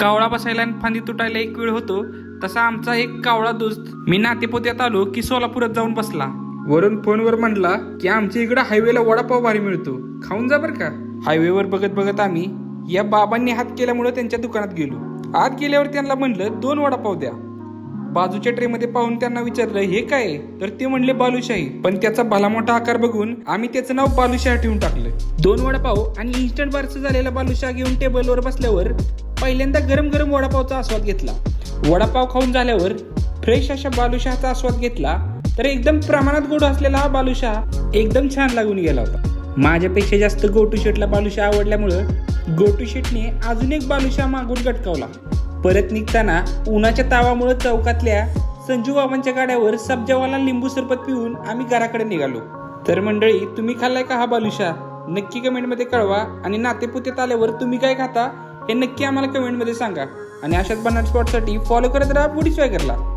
कावळा बसायला आणि फांदी तुटायला एक वेळ होतो तसा आमचा एक कावळा दोस्त मी नातेपोत्यात आलो की सोलापुरात जाऊन बसला. वरून फोनवर म्हणला की आमच्या इकडे हायवेला वडापाव भारी मिळतो. खाऊन जा बरं का? हायवेवर बघत बघत आम्ही या बाबांनी हात केल्यामुळे त्यांच्या दुकानात गेलो. आत गेल्यावर त्यांना म्हणलं दोन वडापाव द्या. बाजूच्या ट्रेमध्ये पाहून त्यांना विचारलं हे काय? तर ते म्हणले बालुशाही. पण त्याचा भला मोठा आकार बघून आम्ही त्याचं नाव बालुशाह ठेवून टाकलं. दोन वडापाव आणि इन्स्टंट बारचं झालेला बालुशाह घेऊन टेबलवर बसल्यावर पहिल्यांदा गरम गरम वडापावचा आस्वाद घेतला. वडापाव खाऊन झाल्यावर फ्रेश अशा बालुशाहचा आस्वाद घेतला तर एकदम प्रमाणात गोड असलेला हा बालुशाह एकदम छान लागून गेला होता. माझ्यापेक्षा जास्त गोटू शेटला बालुशाह आवडल्यामुळं गोटू शेटने अजून एक बालुशाह मागून गटकावला. परत निघताना उन्हाच्या तावामुळे चौकातल्या संजू बाबांच्या गाड्यावर सब्जावाला लिंबू सरबत पिऊन आम्ही घराकडे निघालो. तर मंडळी तुम्ही खाल्लाय का हा बालुशा नक्की कमेंटमध्ये कळवा आणि नातेपुत्यात आल्यावर तुम्ही काय खाता? हे नक्की आम्हाला कमेंटमध्ये सांगा. आणि अशाच बनाट स्पॉटसाठी फॉलो करत राहा पुढीच करला